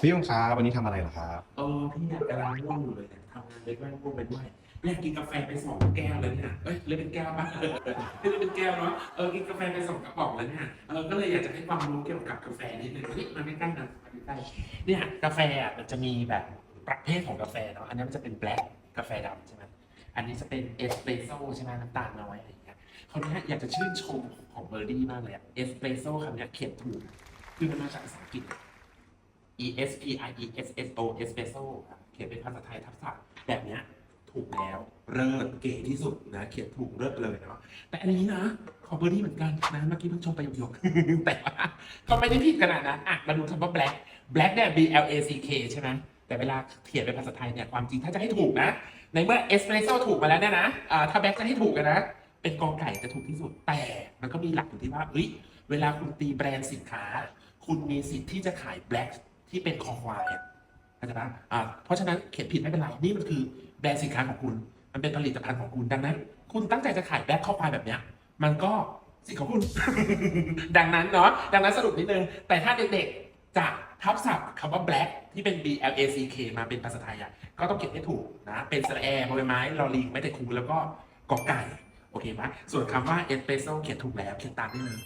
พี่ยงครับวันนี้ทำอะไรเหรอครับเออพี่เนี่ยกำลังง่วงอยู่เลยเนี่ยทำงานไปด้วยง่วงไปด้วยอยากกินกาแฟไปสองแก้วเลยเนี่ยเอ้ยเลยเป็นแก้วป่ะเออไม่ได้เป็นแก้วเนาะเออกินกาแฟไปสองกระป๋องแล้วเนี่ยเออก็เลยอยากจะให้ความรู้เกี่ยวกับกาแฟนิดนึงนี่มาใกล้นะมาใกล้เนี่ยกาแฟอะมันจะมีแบบประเภทของกาแฟเนาะอันนี้มันจะเป็นแบล็กกาแฟดำใช่ไหมอันนี้จะเป็นเอสเปรสโซ่ใช่ไหมน้ำตาลน้อยอะไรอย่างเงี้ยคราวเนี้ยอยากจะชื่นชมของเบอร์ดี้มากเลยอะเอสเปรสโซ่คำเนี้ยเขียนถูกคือมันมาจากภาษาอังกฤษ E S P I E S S O espresso ครับเขียนเป็นภาษาไทยทับศัพท์แบบเนี้ยถูกแล้วเลิศเก๋ที่สุดนะเขียนถูกเลิศเลยเนาะแต่อันนี้นะขอเบอร์ดี้เหมือนกันนะเมื่อกี้เพิ่งชมไปหยกๆแต่ว่าก็ไม่ได้ผิดขนาดนั้นอะมาดูคำว่า black black เนี่ย B L A C K ใช่ไหมแต่เวลาเขียนเป็นภาษาไทยเนี่ยความจริงถ้าจะให้ถูกนะ ในเมื่อ espresso ถูกมาแล้วเนี่ยนะอ่าถ้า black จะให้ถูกกันนะ เป็นกองไก่จะถูกที่สุดแต่มันก็มีหลักอยู่ที่ว่าเฮ้ยเวลาคุณตีแบรนด์สินค้า คุณมีสิทธิ์ที่จะขาย black ที่เป็นคอควายอะเข้าใจปะอ่าเพราะฉะนั้นเขียนผิดไม่เป็นไร นี่มันคือแบรนด์สินค้าของคุณ มันเป็นผลิตภัณฑ์ของคุณดังนั้น คุณตั้งใจจะขายแบล็คคอควายแบบเนี้ย มันก็สิทธิ์ของคุณ ดังนั้นเนาะ ดังนั้นสรุปนิดนึง แต่ถ้าเด็กๆจะทับศัพท์คำว่า black ที่เป็น B L A C K มาเป็นภาษาไทยอะก็ต้องเขียนให้ถูกนะ เป็นสระแอร์บอยไม้ลอลิงไม่แต่คูแล้วก็กอไก่ โอเคไหมส่วนคำว่าเอสเปรสโซเขียนถูกแล้วเขียนตามได้เลย